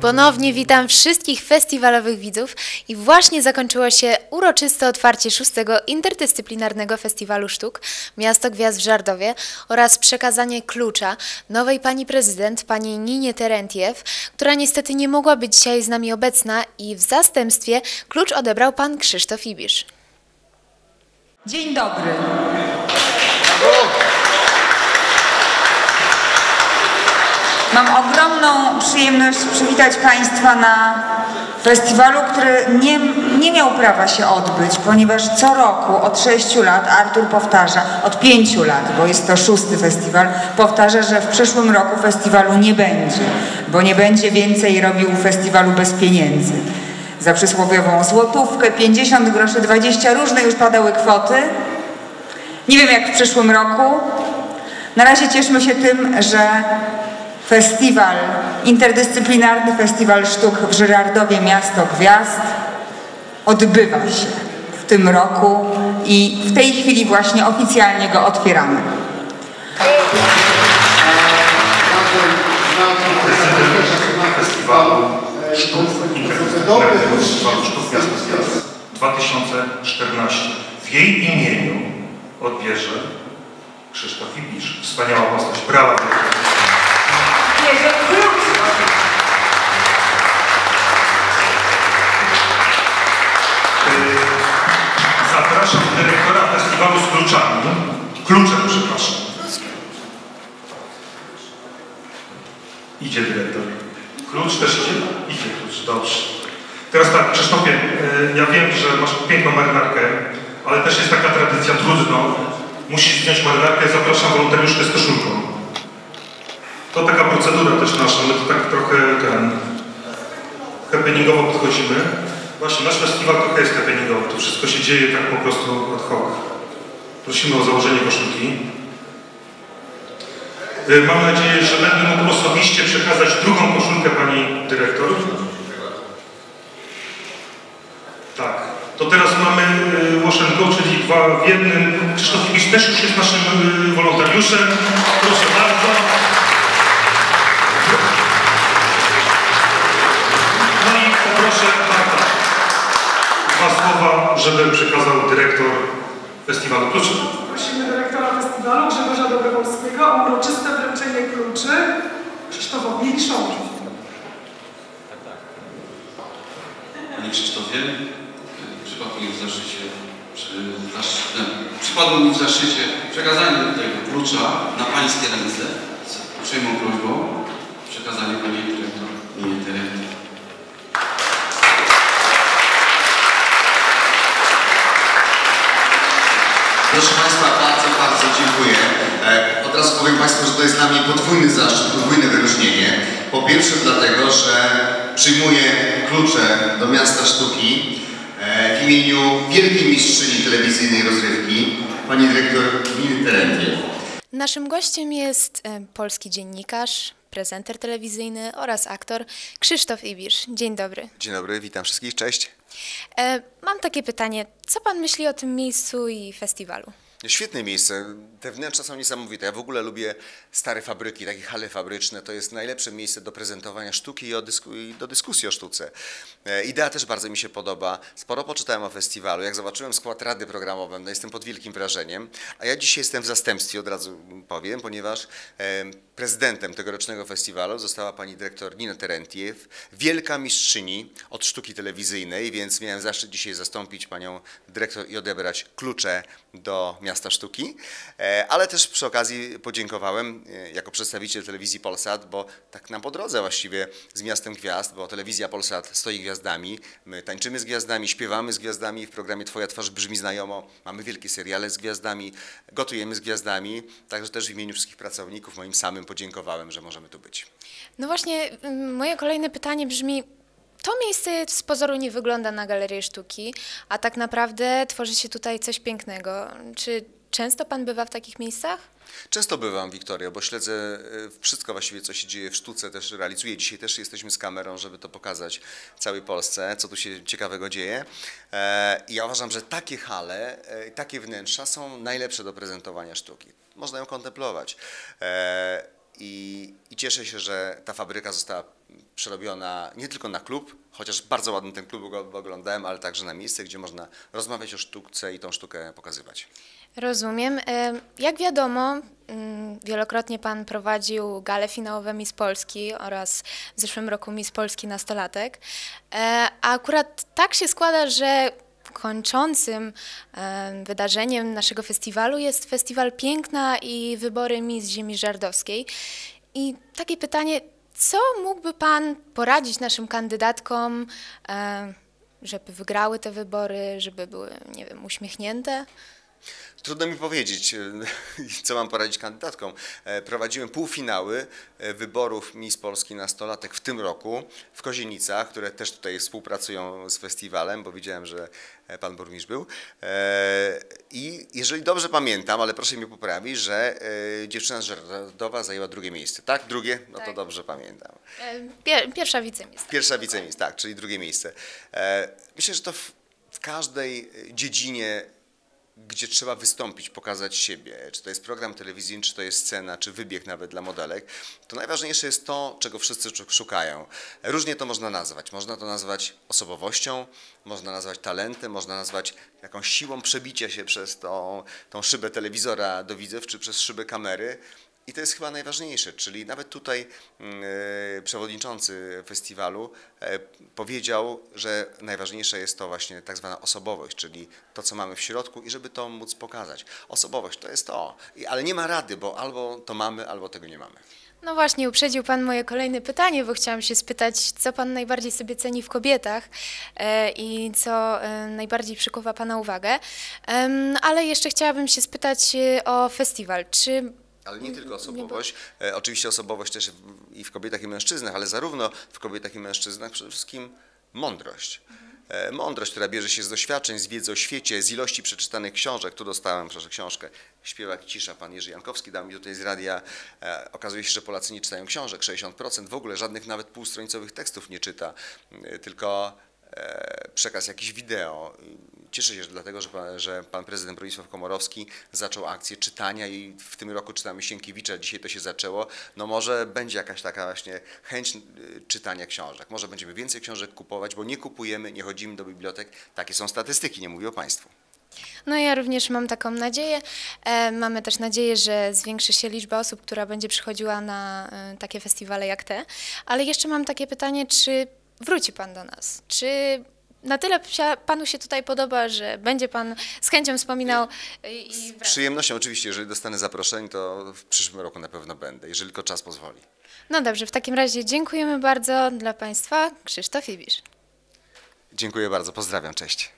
Ponownie witam wszystkich festiwalowych widzów i właśnie zakończyło się uroczyste otwarcie szóstego interdyscyplinarnego festiwalu sztuk Miasto Gwiazd w Żardowie oraz przekazanie klucza nowej pani prezydent, pani Ninie Terentiew, która niestety nie mogła być dzisiaj z nami obecna i w zastępstwie klucz odebrał pan Krzysztof Ibisz. Dzień dobry. Mam ogromną przyjemność przywitać Państwa na festiwalu, który nie, nie miał prawa się odbyć, ponieważ co roku od sześciu lat Artur powtarza, od pięciu lat, bo jest to szósty festiwal, powtarza, że w przyszłym roku festiwalu nie będzie, bo nie będzie więcej robił festiwalu bez pieniędzy. Za przysłowiową złotówkę, 50 groszy, 20, różne już padały kwoty. Nie wiem jak w przyszłym roku. Na razie cieszmy się tym, że festiwal, interdyscyplinarny festiwal sztuk w Żyrardowie Miasto Gwiazd odbywa się w tym roku i w tej chwili właśnie oficjalnie go otwieramy. festiwalu sztuk Festiwalu Sztuk Miasto Gwiazd 2014. W jej imieniu odbierze Krzysztof Ibisz. Wspaniała postać. Brawa. Yy, Zapraszam dyrektora festiwalu z kluczami. Kluczem, przepraszam. Idzie dyrektor. Klucz też idzie? Idzie klucz, dobrze. Teraz tak, Krzysztofie, yy, ja wiem, że masz piękną marynarkę, ale też jest taka tradycja trudną. Musisz wziąć marynarkę, zapraszam wolontariuszkę z. To taka procedura też nasza, my to tak trochę ten happeningowo podchodzimy. Właśnie, nasz festiwal trochę jest happeningowy, to wszystko się dzieje tak po prostu ad hoc. Prosimy o założenie koszulki. Y, Mam nadzieję, że będę mógł osobiście przekazać drugą koszulkę pani dyrektor. Tak. To teraz mamy y, wash and go, czyli dwa w jednym. Krzysztof Ibisz też już jest naszym y, wolontariuszem. Proszę bardzo. No i poproszę Marta dwa słowa, żeby przekazał dyrektor festiwalu. Proszę. Prosimy dyrektora festiwalu Grzegorza Dobrowolskiego o uroczyste wręczenie kluczy Krzysztofowi Liszowi. Panie Krzysztofie, przypadło mi w zaszczycie, przy, zasz, przypadło mi w zaszczycie przekazanie tego klucza na Pańskie ręce z uprzejmą prośbą przekazanie Pani Dyrektor Ninie Tereny. Proszę Państwa, bardzo, bardzo dziękuję. E, Od razu powiem Państwu, że to jest dla mnie podwójny zaszczyt, podwójne wyróżnienie. Po pierwsze dlatego, że przyjmuję klucze do miasta sztuki e, w imieniu wielkiej mistrzyni telewizyjnej rozrywki, pani dyrektor Niny Terentiew. Naszym gościem jest e, polski dziennikarz, prezenter telewizyjny oraz aktor Krzysztof Ibisz. Dzień dobry. Dzień dobry, witam wszystkich, cześć. E, mam takie pytanie. Co pan myśli o tym miejscu i festiwalu? Świetne miejsce, te wnętrza są niesamowite. Ja w ogóle lubię stare fabryki, takie hale fabryczne. To jest najlepsze miejsce do prezentowania sztuki i, dysku, i do dyskusji o sztuce. E, idea też bardzo mi się podoba. Sporo poczytałem o festiwalu. Jak zobaczyłem skład rady programowej, no jestem pod wielkim wrażeniem. A ja dzisiaj jestem w zastępstwie, od razu powiem, ponieważ e, prezydentem tegorocznego festiwalu została pani dyrektor Nina Terentiew, wielka mistrzyni od sztuki telewizyjnej, więc miałem zaszczyt dzisiaj zastąpić panią dyrektor i odebrać klucze do Miasta Sztuki, E, ale też przy okazji podziękowałem e, jako przedstawiciel telewizji Polsat, bo tak nam po drodze właściwie z Miastem Gwiazd, bo telewizja Polsat stoi gwiazdami, my tańczymy z gwiazdami, śpiewamy z gwiazdami, w programie Twoja twarz brzmi znajomo, mamy wielkie seriale z gwiazdami, gotujemy z gwiazdami, także też w imieniu wszystkich pracowników, moim samym podziękowałem, że możemy tu być. No właśnie, moje kolejne pytanie brzmi. To miejsce z pozoru nie wygląda na galerię sztuki, a tak naprawdę tworzy się tutaj coś pięknego. Czy często pan bywa w takich miejscach? Często bywam, Wiktorio, bo śledzę e, wszystko właściwie, co się dzieje w sztuce, też realizuję. Dzisiaj też jesteśmy z kamerą, żeby to pokazać całej Polsce, co tu się ciekawego dzieje. E, I ja uważam, że takie hale, e, takie wnętrza są najlepsze do prezentowania sztuki. Można ją kontemplować. I, I cieszę się, że ta fabryka została przerobiona nie tylko na klub, chociaż bardzo ładny ten klub oglądałem, ale także na miejsce, gdzie można rozmawiać o sztuce i tą sztukę pokazywać. Rozumiem. E, Jak wiadomo, mm, wielokrotnie Pan prowadził gale finałowe Miss Polski oraz w zeszłym roku Miss Polski nastolatek. E, A akurat tak się składa, że kończącym e, wydarzeniem naszego festiwalu jest Festiwal Piękna i wybory Miss Ziemi Żardowskiej. I takie pytanie, co mógłby Pan poradzić naszym kandydatkom, e, żeby wygrały te wybory, żeby były, nie wiem, uśmiechnięte? Trudno mi powiedzieć, e, co mam poradzić kandydatkom. E, Prowadziłem półfinały e, wyborów Miss Polski nastolatek w tym roku w Kozienicach, które też tutaj współpracują z festiwalem, bo widziałem, że pan burmistrz był. I jeżeli dobrze pamiętam, ale proszę mnie poprawić, że dziewczyna z Żerdowa zajęła drugie miejsce. Tak? Drugie? No to Tak. dobrze pamiętam. Pier, pierwsza wiceministra. Pierwsza wiceministr, tak, czyli drugie miejsce. Myślę, że to w, każdej dziedzinie, gdzie trzeba wystąpić, pokazać siebie, czy to jest program telewizyjny, czy to jest scena, czy wybieg nawet dla modelek, to najważniejsze jest to, czego wszyscy szukają. Różnie to można nazwać. Można to nazwać osobowością, można nazwać talentem, można nazwać jakąś siłą przebicia się przez tą, tą szybę telewizora do widzów, czy przez szybę kamery. I to jest chyba najważniejsze, czyli nawet tutaj mm, e, przewodniczący festiwalu e, powiedział, że najważniejsze jest to właśnie tak zwana osobowość, czyli to, co mamy w środku i żeby to móc pokazać. Osobowość to jest to, ale nie ma rady, bo albo to mamy, albo tego nie mamy. No właśnie, uprzedził Pan moje kolejne pytanie, bo chciałam się spytać, co Pan najbardziej sobie ceni w kobietach e, i co najbardziej przykuwa Pana uwagę. Ale jeszcze chciałabym się spytać o festiwal. Czy Ale nie tylko osobowość. E, oczywiście osobowość też i w kobietach i mężczyznach, ale zarówno w kobietach i mężczyznach przede wszystkim mądrość. E, Mądrość, która bierze się z doświadczeń, z wiedzy o świecie, z ilości przeczytanych książek. Tu dostałem, proszę, książkę Śpiewak Cisza, pan Jerzy Jankowski dał mi tutaj z radia. E, Okazuje się, że Polacy nie czytają książek, 60%, w ogóle żadnych nawet półstronicowych tekstów nie czyta, tylko przekaz jakiś wideo. Cieszę się że dlatego, że pan, że pan prezydent Bronisław Komorowski zaczął akcję czytania i w tym roku czytamy Sienkiewicza, dzisiaj to się zaczęło. No może będzie jakaś taka właśnie chęć y, czytania książek. Może będziemy więcej książek kupować, bo nie kupujemy, nie chodzimy do bibliotek. Takie są statystyki, nie mówię o państwu. No ja również mam taką nadzieję. E, mamy też nadzieję, że zwiększy się liczba osób, która będzie przychodziła na e, takie festiwale jak te. Ale jeszcze mam takie pytanie, czy wróci Pan do nas? Czy na tyle Panu się tutaj podoba, że będzie Pan z chęcią wspominał i, i Z przyjemnością oczywiście, jeżeli dostanę zaproszenie, to w przyszłym roku na pewno będę, jeżeli tylko czas pozwoli. No dobrze, w takim razie dziękujemy bardzo dla Państwa. Krzysztof Ibisz. Dziękuję bardzo, pozdrawiam, cześć.